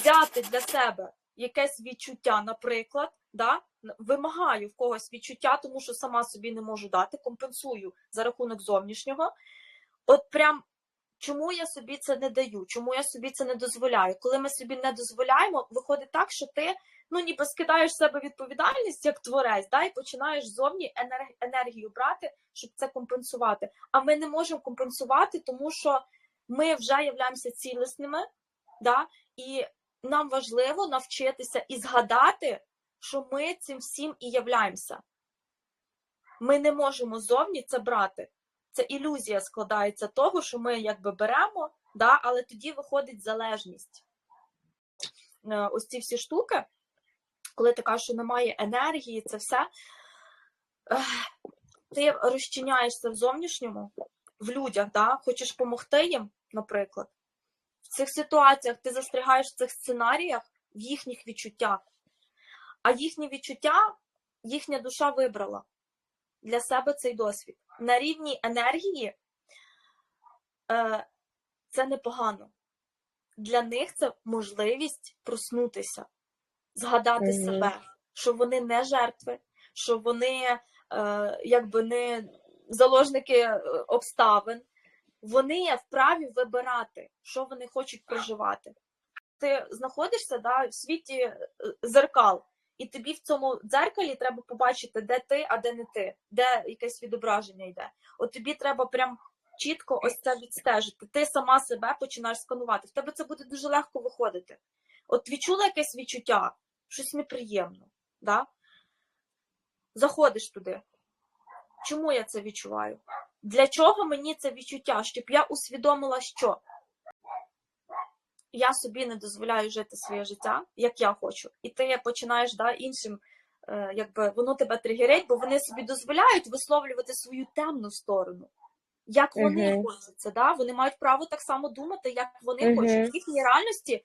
взяти для себе якесь відчуття, наприклад, да, вимагаю в когось відчуття, тому що сама собі не можу дати, компенсую за рахунок зовнішнього. От прям чому я собі це не даю, чому я собі це не дозволяю? Коли ми собі не дозволяємо, виходить так, що ти ну ніби скидаєш з себе відповідальність як творець, да, і починаєш зовні енергію брати, щоб це компенсувати. А ми не можемо компенсувати, тому що ми вже являємося цілісними, да, і нам важливо навчитися і згадати, що ми цим всім і являємося. Ми не можемо зовні це брати. Це ілюзія складається того, що ми якби беремо, да, але тоді виходить залежність. Е, Ось ці всі штуки, коли ти кажеш, що немає енергії, це все. Ти розчиняєшся в зовнішньому, в людях, да? хочеш допомогти їм, наприклад. В цих ситуаціях ти застрягаєш в цих сценаріях, в їхніх відчуттях. А їхні відчуття, їхня душа вибрала для себе цей досвід. На рівні енергії е, це непогано. Для них це можливість проснутися, згадати Мгм. себе, що вони не жертви, що вони е, якби не заложники е, обставин. Вони вправі вибирати, що вони хочуть проживати. Ти знаходишся да, в світі е, зеркал, і тобі в цьому дзеркалі треба побачити, де ти, а де не ти, де якесь відображення йде. От тобі треба прям чітко ось це відстежити. Ти сама себе починаєш сканувати. В тебе це буде дуже легко виходити. От відчула якесь відчуття, щось неприємно. Да? Заходиш туди. Чому я це відчуваю? Для чого мені це відчуття? Щоб я усвідомила, що я собі не дозволяю жити своє життя, як я хочу. І ти починаєш да, іншим, е, якби воно тебе тригерить, бо вони собі дозволяють висловлювати свою темну сторону. Як вони Мгм. хочуть це, да? вони мають право так само думати, як вони Мгм. хочуть. В їхній реальності,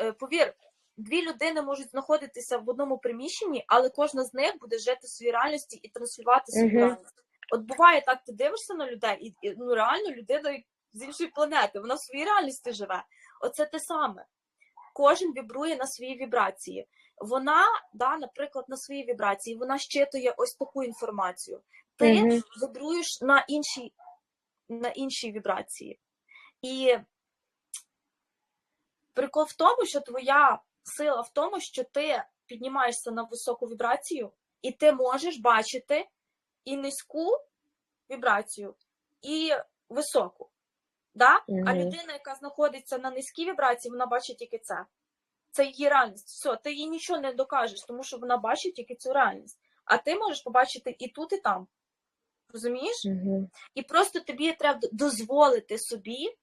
е, повір, дві людини можуть знаходитися в одному приміщенні, але кожна з них буде жити в своїй реальності і транслювати свою Мгм. реальність. От буває так, ти дивишся на людей, і, і ну реально людина з іншої планети, вона в своїй реальності живе. Оце те саме. Кожен вібрує на свої вібрації. Вона, да, наприклад, на свої вібрації, вона щитує ось таку інформацію. Ти Мгм. вибруєш на іншій, на іншій вібрації. І прикол в тому, що твоя сила в тому, що ти піднімаєшся на високу вібрацію, і ти можеш бачити і низьку вібрацію, і високу. Да? А людина, яка знаходиться на низькій вібрації, вона бачить тільки це. Це її реальність. Все, ти їй нічого не докажеш, тому що вона бачить тільки цю реальність. А ти можеш побачити і тут, і там. Розумієш? Мгм. І просто тобі треба дозволити собі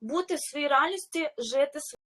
бути в своїй реальності, жити